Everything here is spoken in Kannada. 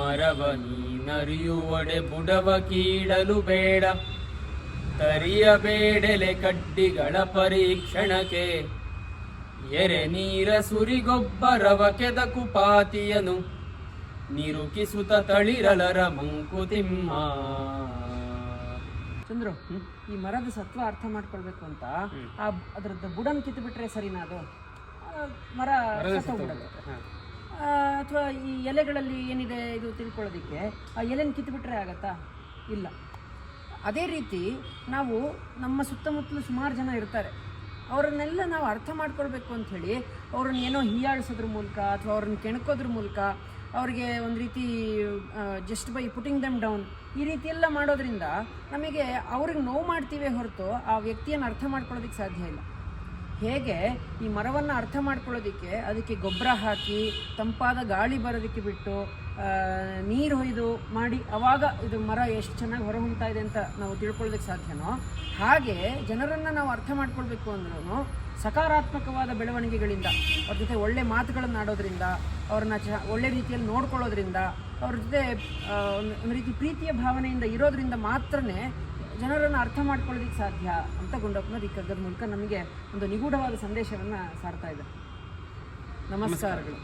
ಮರವ ನೀನರಿಯುವಡೆ ಬುಡವ ಕೀಡಲು ಬೇಡ. ತರಿಯಬೇಡೆಲೆ ಕಡ್ಡಿಗಳ ಪರೀಕ್ಷಣಕ್ಕೆ ಎರೆ ನೀರ ಸುರಿಗೊಬ್ಬರವ ಕೆದ ಕುಪಾತಿಯನು ನಿರುಕಿಸುತ ತಳಿರಲರ ಮಂಕುತಿಮ್ಮ ಚಂದ್ರು ಈ ಮರದ ಸತ್ವ ಅರ್ಥ ಮಾಡ್ಕೊಳ್ಬೇಕು ಅಂತ. ಆ ಅದರದ್ದು ಬುಡನ್ ಕಿತ್ತು ಬಿಟ್ರೆ ಸರಿನಾ ಅದು? ಮರ ಅಥವಾ ಈ ಎಲೆಗಳಲ್ಲಿ ಏನಿದೆ ಇದು ತಿಳ್ಕೊಳ್ಳೋದಕ್ಕೆ, ಆ ಎಲೆನ ಕಿತ್ತು ಬಿಟ್ರೆ ಆಗತ್ತಾ? ಇಲ್ಲ. ಅದೇ ರೀತಿ ನಾವು ನಮ್ಮ ಸುತ್ತಮುತ್ತಲು ಸುಮಾರು ಜನ ಇರ್ತಾರೆ. ಅವರನ್ನೆಲ್ಲ ನಾವು ಅರ್ಥ ಮಾಡ್ಕೊಳ್ಬೇಕು ಅಂತ ಹೇಳಿ ಅವ್ರನ್ನ ಏನೋ ಹೀಯಾಳಿಸೋದ್ರ ಮೂಲಕ ಅಥವಾ ಅವ್ರನ್ನ ಕೆಣಕೋದ್ರ ಮೂಲಕ ಅವ್ರಿಗೆ ಒಂದು ರೀತಿ just by putting them down ಈ ರೀತಿ ಎಲ್ಲ ಮಾಡೋದ್ರಿಂದ ನಮಗೆ ಅವ್ರಿಗೆ ನೋವು ಮಾಡ್ತೀವಿ ಹೊರತು ಆ ವ್ಯಕ್ತಿಯನ್ನು ಅರ್ಥ ಮಾಡ್ಕೊಳ್ಳೋದಕ್ಕೆ ಸಾಧ್ಯ ಇಲ್ಲ. ಹೇಗೆ ಈ ಮರವನ್ನು ಅರ್ಥ ಮಾಡ್ಕೊಳ್ಳೋದಕ್ಕೆ ಅದಕ್ಕೆ ಗೊಬ್ಬರ ಹಾಕಿ, ತಂಪಾದ ಗಾಳಿ ಬರೋದಕ್ಕೆ ಬಿಟ್ಟು ನೀರು ಹೊಯ್ದು ಮಾಡಿ, ಅವಾಗ ಇದು ಮರ ಎಷ್ಟು ಚೆನ್ನಾಗಿ ಹೊರಹೊಮ್ತಾ ಇದೆ ಅಂತ ನಾವು ತಿಳ್ಕೊಳ್ಳೋದಕ್ಕೆ ಸಾಧ್ಯನೋ? ಹಾಗೆ ಜನರನ್ನು ನಾವು ಅರ್ಥ ಮಾಡ್ಕೊಳ್ಬೇಕು ಅಂದ್ರೂ ಸಕಾರಾತ್ಮಕವಾದ ಬೆಳವಣಿಗೆಗಳಿಂದ, ಅವ್ರ ಜೊತೆ ಒಳ್ಳೆ ಮಾತುಗಳನ್ನು ಆಡೋದ್ರಿಂದ, ಅವ್ರನ್ನ ಚ, ಒಳ್ಳೆ ರೀತಿಯಲ್ಲಿ ನೋಡ್ಕೊಳ್ಳೋದ್ರಿಂದ, ಅವ್ರ ಜೊತೆ ಒಂದು ರೀತಿ ಪ್ರೀತಿಯ ಭಾವನೆಯಿಂದ ಇರೋದ್ರಿಂದ ಮಾತ್ರನೇ ಜನರನ್ನು ಅರ್ಥ ಮಾಡ್ಕೊಳ್ಳೋದಕ್ಕೆ ಸಾಧ್ಯ ಅಂತ ಗುಂಡಪ್ಪನವ್ರು ಈ ಕಗ್ಗದ ಮೂಲಕ ನಮಗೆ ಒಂದು ನಿಗೂಢವಾದ ಸಂದೇಶವನ್ನು ಸಾರ್ತಾ ಇದೆ ನಮಸ್ಕಾರಗಳು.